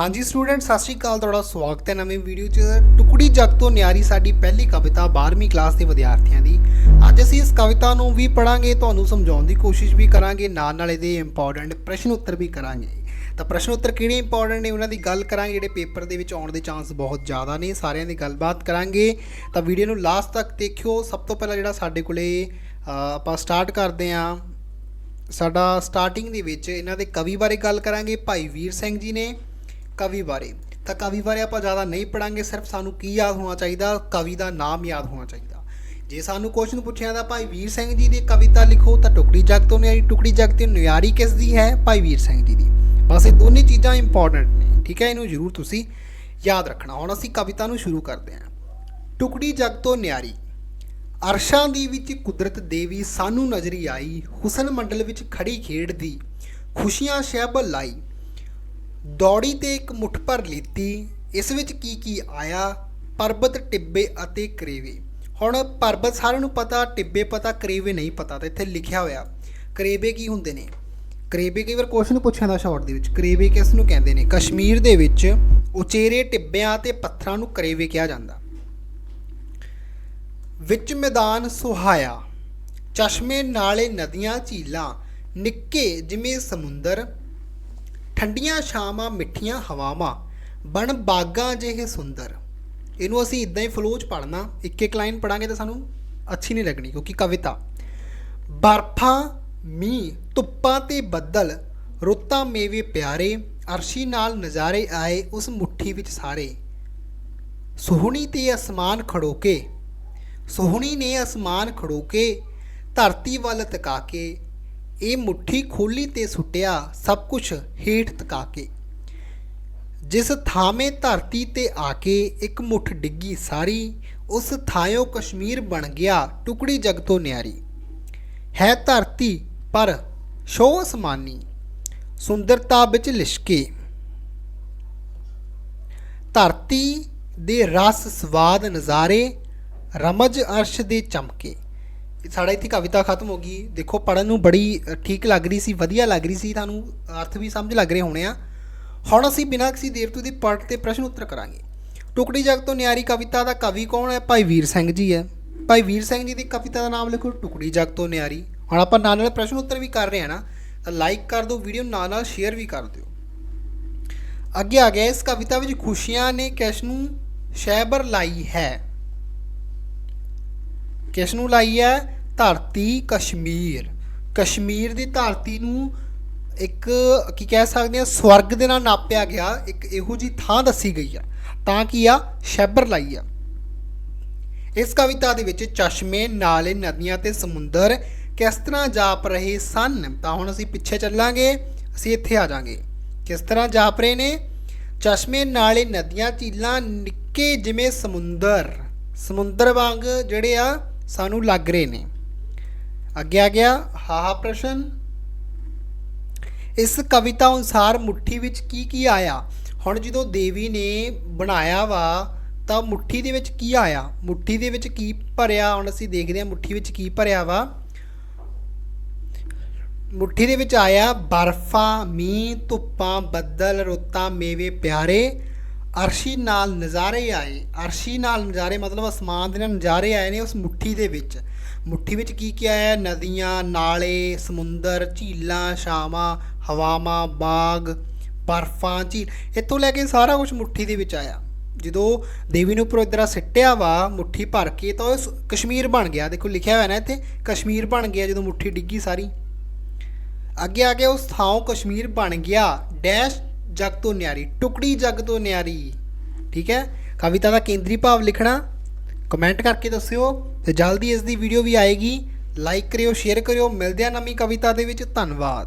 ਹਾਂਜੀ ਸਟੂਡੈਂਟ, ਸਤਿ ਸ਼੍ਰੀ ਅਕਾਲ। ਤੁਹਾਡਾ ਸਵਾਗਤ ਹੈ ਨਵੀਂ ਵੀਡੀਓ 'ਚ। ਟੁਕੜੀ ਜਗ ਤੋਂ ਨਿਆਰੀ ਸਾਡੀ ਪਹਿਲੀ ਕਵਿਤਾ 12ਵੀਂ ਕਲਾਸ ਦੇ ਵਿਦਿਆਰਥੀਆਂ ਦੀ। ਅੱਜ ਅਸੀਂ ਇਸ ਕਵਿਤਾ ਨੂੰ ਵੀ ਪੜਾਂਗੇ ਤੁਹਾਨੂੰ ਸਮਝਾਉਣ ਦੀ ਕੋਸ਼ਿਸ਼ ਵੀ ਕਰਾਂਗੇ, ਨਾਲ ਨਾਲ ਇਹਦੇ ਇੰਪੋਰਟੈਂਟ ਪ੍ਰਸ਼ਨ ਉੱਤਰ ਵੀ ਕਰਾਂਗੇ। ਤਾਂ ਪ੍ਰਸ਼ਨ ਉੱਤਰ ਕਿਹੜੇ ਇੰਪੋਰਟੈਂਟ ਨੇ, ਉਹਨਾਂ ਦੀ ਗੱਲ ਕਰਾਂਗੇ, ਜਿਹੜੇ ਪੇਪਰ ਦੇ ਵਿੱਚ ਆਉਣ ਦੇ ਚਾਂਸ ਬਹੁਤ ਜ਼ਿਆਦਾ ਨੇ, ਸਾਰਿਆਂ ਦੀ ਗੱਲਬਾਤ ਕਰਾਂਗੇ। ਤਾਂ ਵੀਡੀਓ ਨੂੰ ਲਾਸਟ ਤੱਕ ਦੇਖਿਓ। ਸਭ ਤੋਂ ਪਹਿਲਾਂ ਜਿਹੜਾ ਸਾਡੇ ਕੋਲੇ ਆਪਾਂ ਸਟਾਰਟ ਕਰਦੇ ਹਾਂ। ਸਾਡਾ ਸਟਾਰਟਿੰਗ ਦੇ ਵਿੱਚ ਇਹਨਾਂ ਦੇ ਕਵੀ ਬਾਰੇ ਗੱਲ ਕਰਾਂਗੇ। ਭਾਈ ਵੀਰ ਸਿੰਘ ਜੀ ਨੇ। ਕਵੀ ਬਾਰੇ। ਤਾਂ ਕਵੀ ਬਾਰੇ ਆਪਾਂ ਜ਼ਿਆਦਾ ਨਹੀਂ ਪੜਾਂਗੇ ਸਿਰਫ ਸਾਨੂੰ ਕੀ ਯਾਦ ਹੋਣਾ ਚਾਹੀਦਾ, ਕਵੀ ਦਾ ਨਾਮ ਯਾਦ ਹੋਣਾ ਚਾਹੀਦਾ। ਜੇ ਸਾਨੂੰ ਕੁਐਸਚਨ ਪੁੱਛਿਆ ਤਾਂ ਭਾਈ ਵੀਰ ਸਿੰਘ ਜੀ ਦੀ ਕਵਿਤਾ ਲਿਖੋ, ਤਾਂ ਟੁਕੜੀ ਜਗ ਤੋਂ ਨਿਆਰੀ, ਟੁਕੜੀ ਜਗ ਤੇ ਨਿਆਰੀ ਕਿਸ ਦੀ ਹੈ? ਭਾਈ ਵੀਰ ਸਿੰਘ ਜੀ ਦੀ। ਬਸ ਇਹ ਦੋਨੇ ਚੀਜ਼ਾਂ ਇੰਪੋਰਟੈਂਟ ਨੇ, ਠੀਕ ਹੈ? ਇਹਨੂੰ ਜ਼ਰੂਰ ਤੁਸੀਂ ਯਾਦ ਰੱਖਣਾ। ਹੁਣ ਅਸੀਂ ਕਵਿਤਾ ਨੂੰ ਸ਼ੁਰੂ ਕਰਦੇ ਹਾਂ। ਟੁਕੜੀ ਜਗ ਤੋਂ ਨਿਆਰੀ। ਅਰਸ਼ਾਂ ਦੀ ਵਿੱਚ ਕੁਦਰਤ ਦੇਵੀ, ਸਾਨੂੰ ਨਜ਼ਰੀ ਆਈ। ਹੁਸਨ ਮੰਡਲ ਵਿੱਚ ਖੜੀ ਖੇਡਦੀ। ਖੁਸ਼ੀਆਂ ਸ਼ਹਿਬ ਲਾਈ। ਦੌੜੀ ਤੇ ਇੱਕ ਮੁੱਠ ਭਰ ਲੀਤੀ। ਇਸ ਵਿੱਚ ਕੀ ਕੀ ਆਇਆ? ਪਰਬਤ, ਟਿੱਬੇ ਅਤੇ ਕਰੇਵੇ। ਹੁਣ ਪਰਬਤ ਸਾਰਿਆਂ ਨੂੰ ਪਤਾ, ਟਿੱਬੇ ਪਤਾ, ਕਰੇਵੇ ਨਹੀਂ ਪਤਾ ਤਾਂ ਇੱਥੇ ਲਿਖਿਆ ਹੋਇਆ। ਕਰੇਵੇ ਕੀ ਹੁੰਦੇ ਨੇ? ਕਰੇਵੇ ਕਈ ਵਾਰ ਕੁਐਸਚਨ ਪੁੱਛਿਆ ਦਾ ਸ਼ਾਰਟ ਦੇ ਵਿੱਚ। ਕਰੇਵੇ ਕਿਸ ਨੂੰ ਕਹਿੰਦੇ ਨੇ? ਕਸ਼ਮੀਰ ਦੇ ਵਿੱਚ ਉਚੇਰੇ ਟਿੱਬਿਆਂ ਤੇ ਪੱਥਰਾਂ ਨੂੰ ਕਰੇਵੇ ਕਿਹਾ ਜਾਂਦਾ। ਵਿੱਚ ਮੈਦਾਨ ਸੁਹਾਇਆ। ਚਸ਼ਮੇ ਨਾਲੇ ਨਦੀਆਂ ਝੀਲਾਂ। ਨਿੱਕੇ ਜਿਵੇਂ ਸਮੁੰਦਰ। ਠੰਡੀਆਂ ਛਾਵਾਂ, ਮਿੱਠੀਆਂ ਹਵਾਵਾਂ। ਬਣ ਬਾਗਾਂ ਜਿਹੇ ਸੁੰਦਰ। ਇਹਨੂੰ ਅਸੀਂ ਇਦਾਂ ਹੀ ਫਲੋ ਚ ਪੜਨਾ ਇੱਕ ਇੱਕ ਲਾਈਨ ਪੜਾਂਗੇ ਤਾਂ ਸਾਨੂੰ ਅੱਛੀ ਨਹੀਂ ਲੱਗਣੀ, ਕਿਉਂਕਿ ਕਵਿਤਾ। ਬਰਫਾਂ, ਮੀਂਹ, ਧੁੱਪਾਂ ਤੇ ਬੱਦਲ, ਰੁੱਤਾਂ ਮੇਵੇ ਪਿਆਰੇ, ਅਰਸ਼ੀ ਨਾਲ ਨਜ਼ਾਰੇ ਆਏ ਉਸ ਮੁੱਠੀ ਵਿੱਚ ਸਾਰੇ। ਸੋਹਣੀ ਤੇ ਅਸਮਾਨ ਖੜੋਕੇ, ਸੋਹਣੀ ਨੇ ਅਸਮਾਨ ਖੜੋਕੇ, ਧਰਤੀ ਵੱਲ ਤਕਾ ਕੇ ਇਹ ਮੁੱਠੀ ਖੋਲੀ ਤੇ ਸੁੱਟਿਆ, ਸਭ ਕੁਝ ਹੇਠ ਤਕਾ ਕੇ। ਜਿਸ ਥਾਵੇਂ ਧਰਤੀ ਤੇ ਆ ਕੇ ਇੱਕ ਮੁੱਠ ਡਿੱਗੀ ਸਾਰੀ, ਉਸ ਥਾਇਓ ਕਸ਼ਮੀਰ ਬਣ ਗਿਆ ਟੁਕੜੀ ਜਗ ਤੋਂ ਨਿਆਰੀ। ਹੈ ਧਰਤੀ, ਪਰ ਸ਼ੋ ਅਸਮਾਨੀ, ਸੁੰਦਰਤਾ ਵਿੱਚ ਲਿਸ਼ਕੇ। ਧਰਤੀ ਦੇ ਰਸ ਸਵਾਦ ਨਜ਼ਾਰੇ, ਰਮਜ ਅਰਸ਼ ਦੇ ਚਮਕੇ। ਸਾਡਾ ਇੱਥੇ ਕਵਿਤਾ ਖਤਮ ਹੋ ਗਈ। ਦੇਖੋ ਪੜਨ ਨੂੰ ਬੜੀ ਠੀਕ ਲੱਗ ਰਹੀ ਸੀ, ਵਧੀਆ ਲੱਗ ਰਹੀ ਸੀ। ਤੁਹਾਨੂੰ ਅਰਥ ਵੀ ਸਮਝ ਲੱਗ ਰਹੇ ਹੋਣੇ ਆ। ਹੁਣ ਅਸੀਂ ਬਿਨਾਂ ਕਿਸੇ ਦੇਵਤੂ ਦੇ ਦੀ ਪੜ੍ਹ ਤੇ ਪ੍ਰਸ਼ਨ ਉੱਤਰ ਕਰਾਂਗੇ। ਟੁਕੜੀ ਜਗ ਤੋਂ ਨਿਆਰੀ ਕਵਿਤਾ ਦਾ ਕਵੀ ਕੌਣ ਹੈ? ਭਾਈ ਵੀਰ ਸਿੰਘ ਜੀ ਹੈ। ਭਾਈ ਵੀਰ ਸਿੰਘ ਜੀ ਦੀ ਕਵਿਤਾ ਦਾ ਨਾਮ ਲਿਖੋ, ਟੁਕੜੀ ਜਗ ਤੋਂ ਨਿਆਰੀ। ਹੁਣ ਆਪਾਂ ਨਾਲ ਨਾਲ ਪ੍ਰਸ਼ਨ ਉੱਤਰ ਵੀ ਕਰ ਰਹੇ ਹਾਂ ਨਾ ਲਾਈਕ ਕਰ ਦਿਓ ਵੀਡੀਓ ਨਾਲ ਨਾਲ ਸ਼ੇਅਰ ਵੀ ਕਰ ਦਿਓ। ਅੱਗੇ ਆ ਗਿਆ, ਇਸ ਕਵਿਤਾ ਵਿੱਚ ਖੁਸ਼ੀਆਂ ਨੇ ਕਿਸ ਨੂੰ ਸ਼ੈਬਰ ਲਾਈ ਹੈ। ਕਿਸ ਨੂੰ ਲਾਈ ਹੈ? ਧਰਤੀ ਕਸ਼ਮੀਰ। ਕਸ਼ਮੀਰ ਦੀ ਧਰਤੀ ਨੂੰ ਇੱਕ ਕੀ ਕਹਿ ਸਕਦੇ ਆ, ਸਵਰਗ ਦੇ ਨਾਲ ਨਾਪਿਆ ਗਿਆ, ਇੱਕ ਇਹੋ ਜੀ ਥਾਂ ਦੱਸੀ ਗਈ ਆ। ਤਾਂ ਕੀ ਆ? ਸ਼ੈਬਰ ਲਾਈ ਆ। ਇਸ ਕਵਿਤਾ ਦੇ ਵਿੱਚ ਚਸ਼ਮੇ ਨਾਲੇ ਨਦੀਆਂ ਤੇ ਸਮੁੰਦਰ ਕਿਸ ਤਰ੍ਹਾਂ ਜਾਪ ਰਹੇ ਸਨ? ਤਾਂ ਹੁਣ ਅਸੀਂ ਪਿੱਛੇ ਚੱਲਾਂਗੇ, ਅਸੀਂ ਇੱਥੇ ਆ ਜਾਾਂਗੇ। ਕਿਸ ਤਰ੍ਹਾਂ ਜਾਪ ਰਹੇ ਨੇ? ਚਸ਼ਮੇ ਨਾਲੇ ਨਦੀਆਂ ਝੀਲਾਂ ਨਿੱਕੇ ਜਿਵੇਂ ਸਮੁੰਦਰ। ਸਮੁੰਦਰ ਵਾਂਗ ਜਿਹੜੇ ਆ, ਸਾਨੂੰ ਲੱਗ ਰਹੇ ਨੇ। ਅੱਗੇ ਆ ਗਿਆ, ਹਾਹਾ ਪ੍ਰਸ਼ਨ। ਇਸ ਕਵਿਤਾ ਅਨੁਸਾਰ ਮੁੱਠੀ ਵਿੱਚ ਕੀ ਕੀ ਆਇਆ? ਹੁਣ ਜਦੋਂ ਦੇਵੀ ਨੇ ਬਣਾਇਆ ਵਾ, ਤਾਂ ਮੁੱਠੀ ਦੇ ਵਿੱਚ ਕੀ ਆਇਆ? ਮੁੱਠੀ ਦੇ ਵਿੱਚ ਕੀ ਭਰਿਆ? ਹੁਣ ਅਸੀਂ ਦੇਖਦੇ ਹਾਂ ਮੁੱਠੀ ਵਿੱਚ ਕੀ ਭਰਿਆ ਵਾ। ਮੁੱਠੀ ਦੇ ਵਿੱਚ ਆਇਆ, ਬਰਫਾਂ, ਮੀਂਹ, ਧੁੱਪਾਂ, ਬੱਦਲ, ਰੁੱਤਾਂ, ਮੇਵੇ, ਪਿਆਰੇ। ਅਰਸ਼ੀ ਨਾਲ ਨਜ਼ਾਰੇ ਆਏ। ਅਰਸ਼ੀ ਨਾਲ ਨਜ਼ਾਰੇ ਮਤਲਬ ਅਸਮਾਨ ਦੇ ਨਾਲ ਨਜ਼ਾਰੇ ਆਏ ਨੇ ਉਸ ਮੁੱਠੀ ਦੇ ਵਿੱਚ। ਮੁੱਠੀ ਵਿੱਚ ਕੀ ਕੀ ਆਇਆ ਨਦੀਆਂ, ਨਾਲੇ, ਸਮੁੰਦਰ, ਝੀਲਾਂ ਛਾਵਾਂ ਹਵਾਵਾਂ, ਬਾਗ, ਬਰਫਾਂ, ਝੀਲ। ਇੱਥੋਂ ਲੈ ਕੇ ਸਾਰਾ ਕੁਝ ਮੁੱਠੀ ਦੇ ਵਿੱਚ ਆਇਆ। ਜਦੋਂ ਦੇਵੀ ਨੂੰ ਉੱਪਰੋਂ ਇਧਰ ਸਿੱਟਿਆ ਵਾ, ਮੁੱਠੀ ਭਰ ਕੇ, ਤਾਂ ਉਹ ਕਸ਼ਮੀਰ ਬਣ ਗਿਆ। ਦੇਖੋ, ਲਿਖਿਆ ਹੋਇਆ ਨਾ ਇੱਥੇ, ਕਸ਼ਮੀਰ ਬਣ ਗਿਆ ਜਦੋਂ ਮੁੱਠੀ ਡਿੱਗੀ ਸਾਰੀ। ਅੱਗੇ ਆ ਕੇ ਉਸ ਥਾਂ ਕਸ਼ਮੀਰ ਬਣ ਗਿਆ। ਡੈਸ਼ ਜਗ ਤੋਂ ਨਿਆਰੀ, ਟੁਕੜੀ ਜਗ ਤੋਂ ਨਿਆਰੀ। ਠੀਕ ਹੈ? ਕਵਿਤਾ ਦਾ ਕੇਂਦਰੀ ਭਾਵ ਲਿਖਣਾ। ਕਮੈਂਟ ਕਰਕੇ ਦੱਸਿਓ। ਤੇ ਜਲਦੀ ਇਸ ਦੀ ਵੀਡੀਓ ਵੀ ਆਏਗੀ। ਲਾਈਕ ਕਰਿਓ ਸ਼ੇਅਰ ਕਰਿਓ। ਮਿਲਦੇ ਆ ਨਵੀਂ ਕਵਿਤਾ ਦੇ ਵਿੱਚ। ਧੰਨਵਾਦ।